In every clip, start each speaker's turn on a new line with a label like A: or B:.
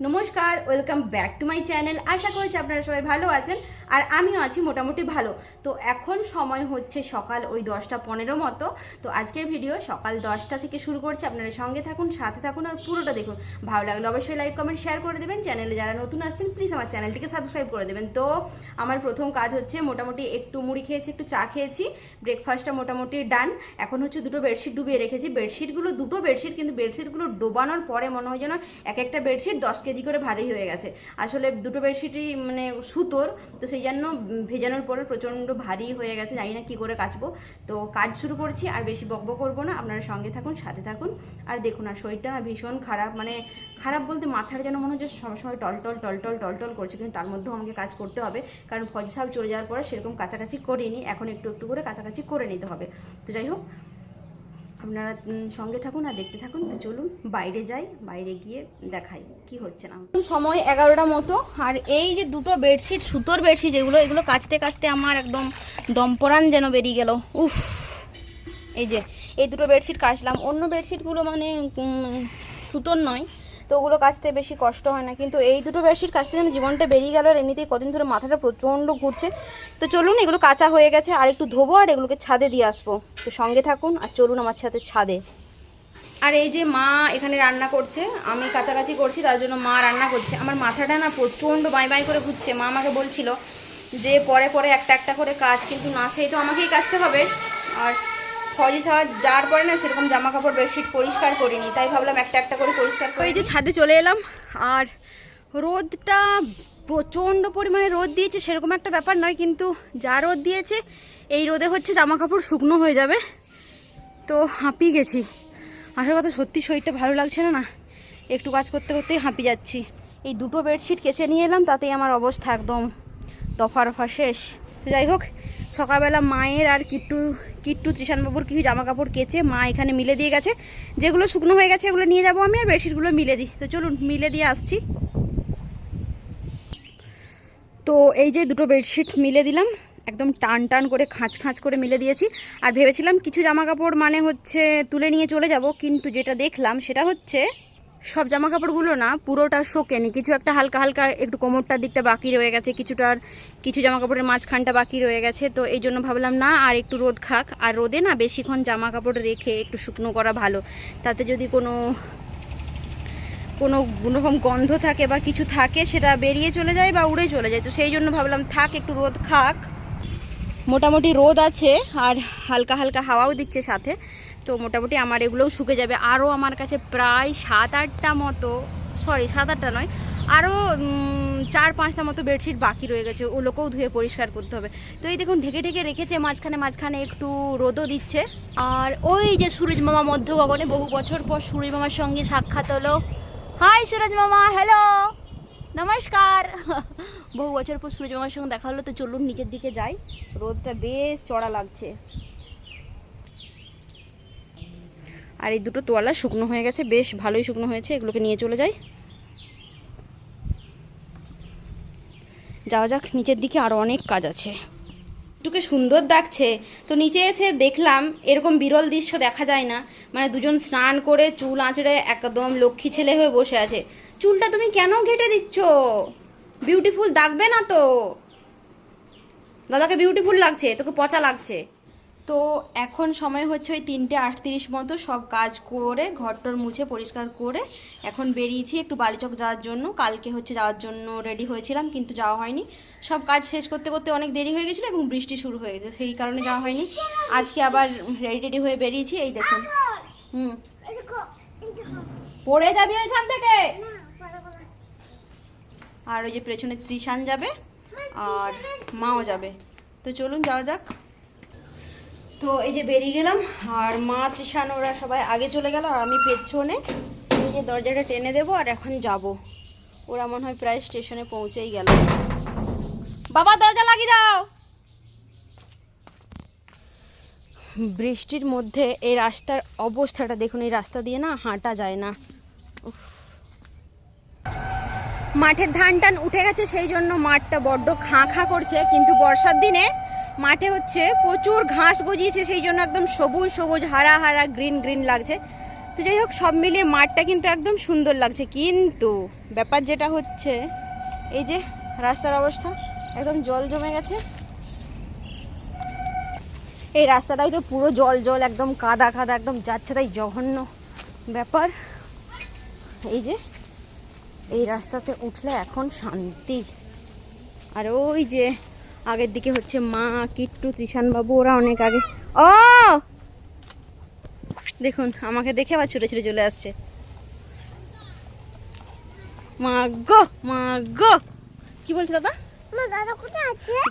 A: নমস্কার, welcome back to my channel. আশা করছি আপনারা সবাই ভালো আছেন আর আমিও আছি মোটামুটি ভালো। তো এখন সময় হচ্ছে সকাল ওই দশটা পনেরো মতো। তো আজকের ভিডিও সকাল দশটা থেকে শুরু করছি। আপনারা সঙ্গে থাকুন, সাথে থাকুন আর পুরোটা দেখুন। ভালো লাগলে অবশ্যই লাইক কমেন্ট শেয়ার করে দেবেন। চ্যানেলে যারা নতুন আসছেন প্লিজ আমার চ্যানেলটিকে সাবস্ক্রাইব করে দেবেন। তো আমার প্রথম কাজ হচ্ছে মোটামুটি একটু মুড়ি খেয়েছি, একটু চা খেয়েছি। ব্রেকফাস্টটা মোটামুটি ডান এখন হচ্ছে দুটো বেডশিট ডুবিয়ে রেখেছি। বেডশিটগুলো দুটো বেডশিট কিন্তু বেডশিটগুলো ডোবানোর পরে মনে হয় যেন এক একটা বেডশিট দশ কেজি করে ভারী হয়ে গেছে। আসলে দুটো বেডশিটই মানে সুতোর, তো সেই জন্য ভেজানোর পরে প্রচণ্ড ভারী হয়ে গেছে। জানি না কী করে কাচবো। তো কাজ শুরু করছি, আর বেশি বকবক করব না। আপনারা সঙ্গে থাকুন, সাথে থাকুন। আর দেখুন, আর শরীরটা না ভীষণ খারাপ। মানে খারাপ বলতে মাথার যেন মনে হচ্ছে সবসময় টলটল টলটল টলটল করছে, কিন্তু তার মধ্যেও আমাকে কাজ করতে হবে। কারণ ফজি সাহেব চলে যাওয়ার পরে সেরকম কাছাকাছি করিনি। এখন একটু একটু করে কাছাকাছি করে নিতে হবে। তো যাই হোক আপনারা সঙ্গে থাকুন আর দেখতে থাকুন। তো চলুন, বাইরে যাই, বাইরে গিয়ে দেখাই কি হচ্ছে না সময় এগারোটা মতো, আর এই যে দুটো বেডশিট, সুতোর বেডশিট এগুলো এগুলো কাচতে কাচতে আমার একদম দমপরাণ যেন বেরিয়ে গেল। উফ, এই যে, এই দুটো বেডশিট কাচলাম। অন্য বেডশিটগুলো মানে সুতোর নয় তো ওগুলো কাচতে বেশি কষ্ট হয় না। কিন্তু এই দুটো বেডশিট কাচতে যেন জীবনটা বেরিয়ে গেল আর এমনিতেই কদিন ধরে মাথাটা প্রচণ্ড ঘুরছে। তো চলুন এগুলো কাঁচা হয়ে গেছে, আর একটু ধোবো আর এগুলোকে ছাদে দিয়ে আসব। তো সঙ্গে থাকুন আর চলুন আমার সাথে ছাদে। আর এই যে মা এখানে রান্না করছে, আমি কাছাকাছি করছি, তার জন্য মা রান্না করছে। আমার মাথাটা না প্রচণ্ড বাই বাই করে ঘুরছে। মা আমাকে বলছিল যে পরে পরে একটা একটা করে কাজ, কিন্তু না সেই তো আমাকেই কাচতে হবে। আর ফজি সাওয়া যার পরে না সেরকম জামা কাপড় বেডশিট পরিষ্কার করিনি তাই ভাবলাম একটা একটা করে পরিষ্কার করে এই যে ছাদে চলে এলাম আর রোদটা প্রচণ্ড পরিমাণে রোদ দিয়েছে সেরকম একটা ব্যাপার নয় কিন্তু যা রোদ দিয়েছে এই রোদে হচ্ছে জামা কাপড় শুকনো হয়ে যাবে। তো হাঁপিয়ে গেছি। আসার কথা সত্যি শরীরটা ভালো লাগছে না না? একটু কাজ করতে করতেই হাঁপিয়ে যাচ্ছি। এই দুটো বেডশিট কেচে নিয়ে এলাম তাতেই আমার অবস্থা একদম দফা রফা শেষ। যাই হোক সকালবেলা মায়ের আর কিট্টু কিট্টু, ত্রিশানবাবুর কিছু জামা কাপড় কেচে মা এখানে মিলে দিয়ে গেছে। যেগুলো শুকনো হয়ে গেছে, এগুলো নিয়ে যাব আমি, আর বেডশিটগুলো মিলে দিই তো চলুন, মিলে দিয়ে আসছি। তো এই যে দুটো বেডশিট মিলে দিলাম, একদম টান টান করে, খাঁচ খাঁচ করে মিলে দিয়েছি। আর ভেবেছিলাম কিছু জামা কাপড় মানে হচ্ছে তুলে নিয়ে চলে যাব, কিন্তু যেটা দেখলাম সেটা হচ্ছে সব জামা কাপড়গুলো না পুরোটা শোকেনি। কিছু একটা হালকা হালকা একটু কোমরটার দিকটা বাকি রয়ে গেছে, কিছুটার কিছু জামা কাপড়ের মাঝখানটা বাকি রয়ে গেছে। তো এই জন্য ভাবলাম না, আর একটু রোদ খাক। আর রোদে না বেশিক্ষণ জামা কাপড় রেখে একটু শুকনো করা ভালো। তাতে যদি কোনো কোনো রকম গন্ধ থাকে বা কিছু থাকে, সেটা বেরিয়ে চলে যায় বা উড়ে চলে যায়। তো সেই জন্য ভাবলাম থাক, একটু রোদ খাক। মোটামুটি রোদ আছে, আর হালকা হালকা হাওয়াও দিচ্ছে সাথে। তো মোটামুটি আমার এগুলোও শুকে যাবে। আরও আমার কাছে প্রায় সাত আটটা মতো সরি সাত আটটা নয়, আরও চার পাঁচটা মতো বেডশিট বাকি রয়ে গেছে ওগুলোকেও ধুয়ে পরিষ্কার করতে হবে। তো এই দেখুন, ঢেকে ঢেকে রেখেছে, মাঝখানে মাঝখানে একটু রোদও দিচ্ছে। আর ওই যে সুরজ মামা মধ্য গগনে বহু বছর পর সুরজ মামার সঙ্গে সাক্ষাৎ হলো। হাই সুরজ মামা, হ্যালো, নমস্কার। বহু বছর পর সূর্য মামার সঙ্গে দেখা হলো, তো চলুন নিচের দিকে যাই। রোদটা বেশ চড়া লাগছে। আর এই দুটো তোয়ালা শুকনো হয়ে গেছে, বেশ ভালোই শুকনো হয়েছে, এগুলোকে নিয়ে চলে যাই। যাওয়া যাক, নিচের দিকে আরও অনেক কাজ আছে। একটুকে সুন্দর লাগছে তো নিচে এসে দেখলাম, এরকম বিরল দৃশ্য দেখা যায় না। মানে দুজন স্নান করে চুল আঁচড়ে একদম লক্ষ্মী ছেলে হয়ে বসে আছে। চুলটা তুমি কেন ঘেটে দিচ্ছ? বিউটিফুল দাগবে না তো? দাদাকে বিউটিফুল লাগছে, তোকে পচা লাগছে। তো এখন সময় হচ্ছে ওই তিনটে আটত্রিশ মতো সব কাজ করে, ঘরটর মুছে পরিষ্কার করে এখন বেরিয়েছি একটু বালিচক যাওয়ার জন্য। কালকে হচ্ছে যাওয়ার জন্য রেডি হয়েছিলাম কিন্তু যাওয়া হয়নি। সব কাজ শেষ করতে করতে অনেক দেরি হয়ে গেছিল এবং বৃষ্টি শুরু হয়ে গেছে, সেই কারণে যাওয়া হয়নি। আজকে আবার রেডি রেডি হয়ে বেরিয়েছি, এই দেখুন। হুম। পড়ে যাবি ওইখান থেকে? আর ওই যে পেছনে ত্রিশান যাবে, আর মাও যাবে। তো চলুন যাওয়া যাক। তো এই যে বেরিয়ে গেলাম, আর মা ত্রিশান ওরা সবাই আগে চলে গেল, আর আমি পেছনে। এই যে দরজাটা টেনে দেবো, আর এখন যাব। ওরা মনে হয় প্রায় স্টেশনে পৌঁছেই গেল। বাবা, দরজা লাগিয়ে দাও! বৃষ্টির মধ্যে এই রাস্তার অবস্থাটা দেখুন, এই রাস্তা দিয়ে না হাঁটা যায় না। মাঠের ধান টান উঠে গেছে, সেই জন্য মাঠটা বড্ড খাঁ খাঁ করছে, কিন্তু বর্ষার দিনে মাঠে হচ্ছে প্রচুর ঘাস গজিয়েছে, সেই জন্য একদম সবুজ সবুজ, হারা হারা, গ্রিন গ্রিন লাগছে। তো যাই হোক, সব মিলিয়ে মাঠটা কিন্তু একদম সুন্দর লাগছে। কিন্তু ব্যাপার যেটা হচ্ছে, এই যে রাস্তার অবস্থা, একদম জল জমে গেছে। এই রাস্তাটাই তো পুরো জল জল, একদম কাদা কাদা, একদম যাচ্ছে তাই জঘন্য ব্যাপার। এই যে, এই রাস্তাতে উঠলে এখন শান্তি। আর ওই যে আগের দিকে হচ্ছে মা কিট্টু ত্রিশান বাবু ওরা অনেক আগে। ও! দেখুন আমাকে দেখে আবার ছুটে ছুটে চলে আসছে। মা গো মা গো! কি বলছে দাদা?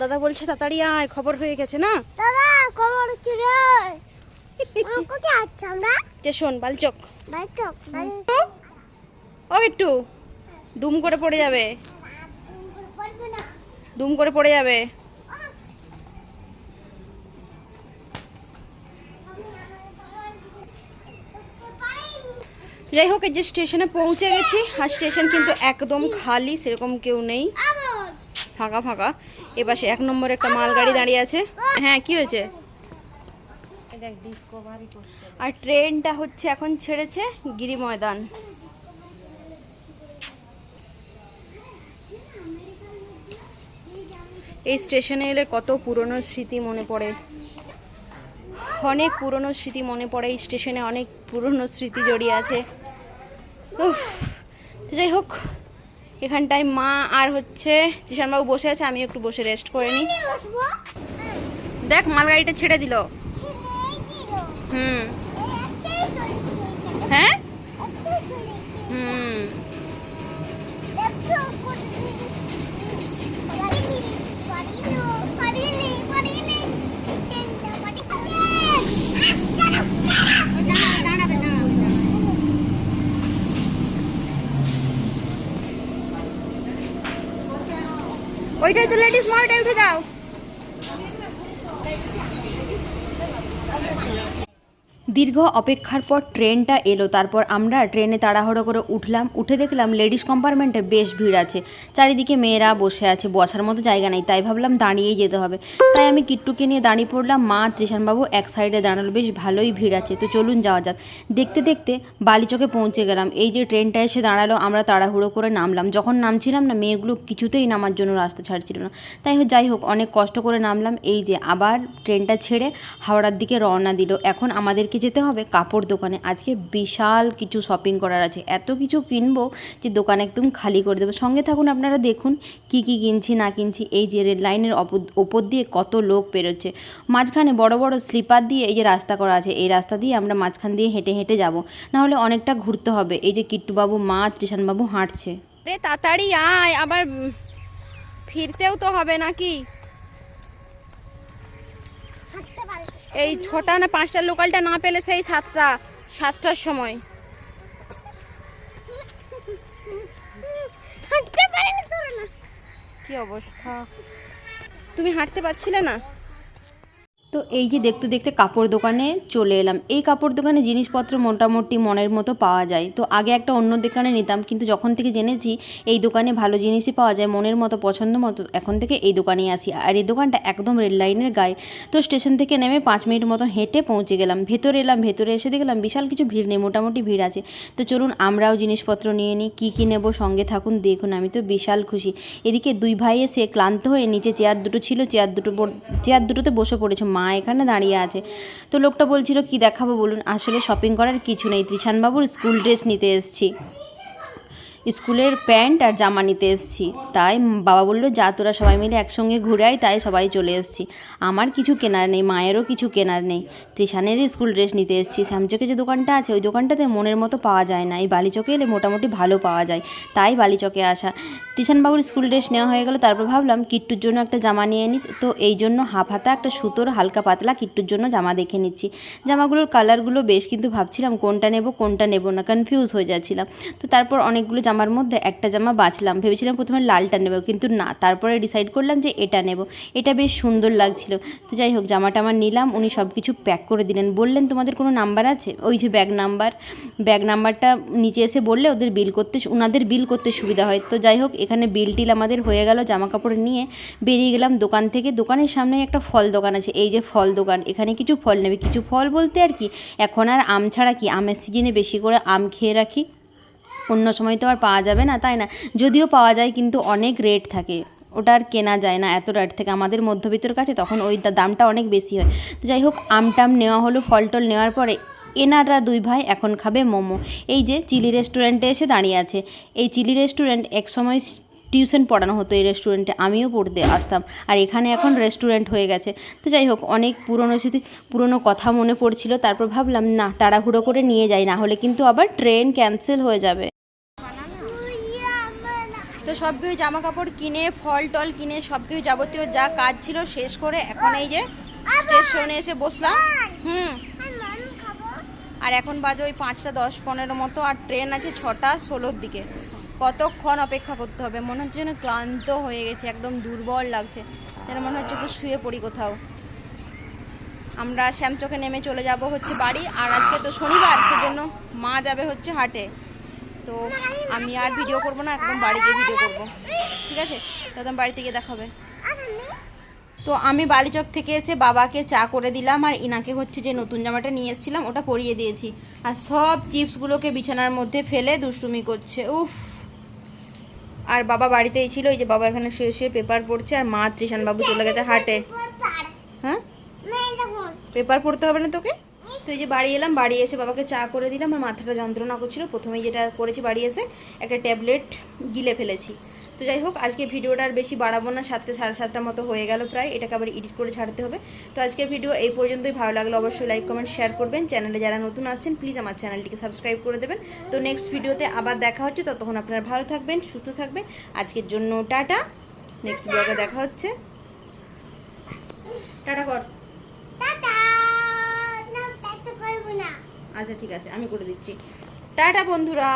B: দাদা
A: বলছে তাড়াতাড়ি আয় খবর হয়ে গেছে না?
B: খবর
A: বালচক ও একটু দুম করে পড়ে যাবে।
B: না।
A: দুম করে পড়ে যাবে। যাই হোক, এই যে স্টেশনে পৌঁছে গেছি, আর স্টেশন কিন্তু একদম খালি, সেরকম কেউ নেই। ফাঁকা ফাঁকা। এবার সে এক নম্বরে একটা মালগাড়ি দাঁড়িয়ে আছে। হ্যাঁ কি হয়েছে? আর ট্রেনটা হচ্ছে এখন ছেড়েছে গিরি ময়দান। এই স্টেশনে এলে কত পুরনো স্মৃতি মনে পড়ে। অনেক পুরনো স্মৃতি মনে পড়ে। এই স্টেশনে অনেক পুরনো স্মৃতি জড়িয়ে আছে। তো যাই হোক এখানটায় মা আর হচ্ছে জিশানবাবু বসে আছে আমি একটু বসে রেস্ট করে নিই। দেখ মালগাড়িটা ছেড়ে দিল।
B: ছেড়ে দিল।
A: হুম। হ্যাঁ
B: একটাই চলে
A: হুম
B: দেখছ পারিনি পারিনি পারিনি পারিনি ট্রেনটা পারি দাঁড়াবে দাঁড়াবে
A: ওইটাই তো লেডিস মালটা উঠে যাও দীর্ঘ অপেক্ষার পর ট্রেনটা এলো, তারপর আমরা ট্রেনে তাড়াহুড়ো করে উঠলাম, উঠে দেখলাম লেডিস কম্পার্টমেন্টে বেশ ভিড় আছে। চারিদিকে মেয়েরা বসে আছে, বসার মতো জায়গা নেই, তাই ভাবলাম দাঁড়িয়েই যেতে হবে। তাই আমি কিট্টুকে নিয়ে দাঁড়িয়ে পড়লাম, মা ত্রিশানবাবু এক সাইডে দাঁড়াল, বেশ ভালোই ভিড় আছে, তো চলুন যাওয়া যাক। দেখতে দেখতে বালিচকে পৌঁছে গেলাম, এই যে ট্রেনটা এসে দাঁড়াল, আমরা তাড়াহুড়ো করে নামলাম। যখন নামছিলাম না, মেয়েগুলো কিছুতেই নামার জন্য রাস্তা ছাড়ছিল না। তাই হোক, যাই হোক, অনেক কষ্ট করে নামলাম, এই যে আবার ট্রেনটা ছেড়ে হাওড়ার দিকে রওনা দিল। এখন আমাদেরকে যেতে হবে? কাপড় দোকানে। আজকে বিশাল কিছু শপিং করার আছে। এত কিছু কিনবো যে দোকান একদম খালি করে দেবো। সঙ্গে থাকুন, আপনারা দেখুন কি কি কিনছি, না কিনছি। এই যে রেল লাইনের ওপর দিয়ে কত লোক পেরোচ্ছে মাঝখানে বড় বড় স্লিপার দিয়ে এই যে রাস্তা করা আছে। এই রাস্তা দিয়ে আমরা মাঝখান দিয়ে হেঁটে হেঁটে যাব। না হলে অনেকটা ঘুরতে হবে। এই যে কিট্টুবাবু মা, ত্রিশানবাবু হাঁটছে। তাড়াতাড়ি আয়। আবার ফিরতেও তো হবে নাকি? এই ছটা না পাঁচটা লোকালটা না পেলে সেই সাতটা সাতটার সময়। কি অবস্থা? তুমি হাঁটতে পারছিলে না? তো এই যে দেখতে দেখতে কাপড় দোকানে চলে এলাম। এই কাপড় দোকানে জিনিসপত্র মোটামুটি মনের মতো পাওয়া যায়। তো আগে একটা অন্য দোকানে নিতাম, কিন্তু যখন থেকে জেনেছি এই দোকানে ভালো জিনিসই পাওয়া যায়, মনের মতো, পছন্দ মতো, এখন থেকে এই দোকানেই আসি। আর এই দোকানটা একদম রেল লাইনের গায়ে। তো স্টেশন থেকে নেমে পাঁচ মিনিট মতো হেঁটে পৌঁছে গেলাম। ভেতরে এলাম, ভেতরে এসে দেখলাম বিশাল কিছু ভিড় নেই, মোটামুটি ভিড় আছে। তো চলুন আমরাও জিনিসপত্র নিয়ে নিই, কী কী নেব, সঙ্গে থাকুন, দেখুন, আমি তো বিশাল খুশি। এদিকে দুই ভাই এসে ক্লান্ত হয়ে নিচে চেয়ার দুটো ছিল, চেয়ার দুটো চেয়ার দুটোতে বসে পড়েছে। মা এখানে দাঁড়িয়ে আছে। তো লোকটা বলছিল, কি দেখাবো বলুন? আসলে শপিং করার কিছু নেই। ত্রিশানবাবুর স্কুল ড্রেস নিতে এসেছি। স্কুলের প্যান্ট আর জামা নিতে এসেছি। তাই বাবা বলল, যা তোরা সবাই মিলে একসঙ্গে ঘুরে আয়, তাই সবাই চলে এসেছি। আমার কিছু কেনার নেই, মায়েরও কিছু কেনার নেই। ত্রিশানেরই স্কুল ড্রেস নিতে এসেছি। শ্যামচকে যে দোকানটা আছে, ওই দোকানটাতে মনের মতো পাওয়া যায় না। এই বালিচকে এলে মোটামুটি ভালো পাওয়া যায়। তাই বালিচকে আসা। ত্রিশানবাবুর স্কুল ড্রেস নেওয়া হয়ে গেল, তারপর ভাবলাম, কিট্টুর জন্য একটা জামা নিয়ে নিই তো এই জন্য হাফ হাতা, একটা সুতোর হালকা পাতলা কিট্টুর জন্য জামা দেখে নিচ্ছি। জামাগুলোর কালারগুলো বেশ, কিন্তু ভাবছিলাম কোনটা নেব কোনটা নেব না, কনফিউজ হয়ে যাচ্ছিলাম। তো তারপর অনেকগুলো জামা
C: জামার মধ্যে একটা জামা বাছলাম। ভেবেছিলাম প্রথমে লালটা নেব, কিন্তু না। তারপরে ডিসাইড করলাম যে এটা নেব। এটা বেশ সুন্দর লাগছিল। তো যাই হোক, জামাটা আমার নিলাম। উনি সব কিছু প্যাক করে দিলেন। বললেন, তোমাদের কোনো নাম্বার আছে? ওই যে ব্যাগ নাম্বার ব্যাগ নাম্বারটা নিচে এসে বললে ওদের বিল করতে ওনাদের বিল করতে সুবিধা হয়। তো যাই হোক, এখানে বিল টিল আমাদের হয়ে গেল জামা কাপড় নিয়ে। বেরিয়ে গেলাম দোকান থেকে। দোকানের সামনে একটা ফল দোকান আছে। এই যে ফল দোকান। এখানে কিছু ফল নেবে। কিছু ফল বলতে আর কি, এখন আর আম ছাড়া কি? আমের সিজনে বেশি করে আম খেয়ে রাখি। অন্য সময় তো আর পাওয়া যাবে না, তাই না? যদিও পাওয়া যায়, কিন্তু অনেক রেট থাকে। ওটা আর কেনা যায় না এত রেট থেকে। আমাদের মধ্যবিত্তর কাছে তখন ওই দামটা অনেক বেশি হয়। তো যাই হোক আম টাম নেওয়া হলো ফল টল নেওয়ার পরে এনারা দুই ভাই এখন খাবে মোমো। এই যে চিলি রেস্টুরেন্টে এসে দাঁড়িয়ে আছে। এই চিলি রেস্টুরেন্ট এক সময় টিউশন পড়ানো হতো এই রেস্টুরেন্টে আমিও পড়তে আসতাম। আর এখানে এখন রেস্টুরেন্ট হয়ে গেছে। তো যাই হোক, অনেক পুরনো স্মৃতি, পুরনো কথা মনে পড়ছিল। তারপর ভাবলাম, না, তাড়াহুড়ো করে নিয়ে যাই। না হলে কিন্তু আবার ট্রেন ক্যান্সেল হয়ে যাবে।
A: তো সব কিছু জামা কাপড় কিনে ফল টল কিনে, সব কিছু যাবতীয় যা কাজ ছিল শেষ করে এখন এই যে স্টেশনে এসে বসলাম। হুম। আর এখন বাজে ওই পাঁচটা দশ পনেরো মতো, আর ট্রেন আছে ছটা ষোলোর দিকে। কতক্ষণ অপেক্ষা করতে হবে? মনে হচ্ছে যেন ক্লান্ত হয়ে গেছে, একদম দুর্বল লাগছে। যেন মনে হচ্ছে একটু শুয়ে পড়ি কোথাও। আমরা শ্যামচকে নেমে চলে যাব হচ্ছে বাড়ি, আর আজকে তো শনিবার, সেজন্য মা যাবে হচ্ছে হাটে। তো আমি আর ভিডিও করব না একদম বাড়ি গিয়ে ভিডিও করব। ঠিক আছে? তো একদম বাড়ি থেকে দেখাবে। তো আমি বালিচক থেকে এসে বাবাকে চা করে দিলাম আর ইনাকে হচ্ছে যে নতুন জামাটা নিয়ে এসেছিলাম ওটা পরিয়ে দিয়েছি। আর সব চিপসগুলোকে বিছানার মধ্যে ফেলে দুষ্টুমি করছে। উফ! আর বাবা বাড়িতেই ছিল এই যে বাবা এখানে শুয়ে শুয়ে পেপার পড়ছে আর মা ত্রিশান বাবু চলে গেছে হাটে। হ্যাঁ? পেপার পড়তে হবে না তোকে? তো এই যে বাড়ি এলাম, বাড়ি এসে বাবাকে চা করে দিলাম আর মাথাটা যন্ত্রণা করছিল। প্রথমেই যেটা করেছি বাড়ি এসে একটা ট্যাবলেট গিলে ফেলেছি। তো যাই হোক, আজকে ভিডিওটা আর বেশি বাড়াবো না, সাতটা, সাড়ে সাতটার মতো হয়ে গেল প্রায়। এটাকে আবার এডিট করে ছাড়তে হবে। তো আজকের ভিডিও এই পর্যন্তই। ভালো লাগল অবশ্যই লাইক, কমেন্ট, শেয়ার করবেন। চ্যানেলে যারা নতুন আসছেন, প্লিজ আমার চ্যানেলটিকে সাবস্ক্রাইব করে দেবেন। তো নেক্সট ভিডিওতে আবার দেখা হচ্ছে। ততক্ষণ আপনারা ভালো থাকবেন, সুস্থ থাকবেন। আজকের জন্য টাটা। নেক্সট ব্লগে দেখা হচ্ছে। টাটা কর। আচ্ছা ঠিক আছে আমি করে দিচ্ছি। টাটা
B: বন্ধুরা।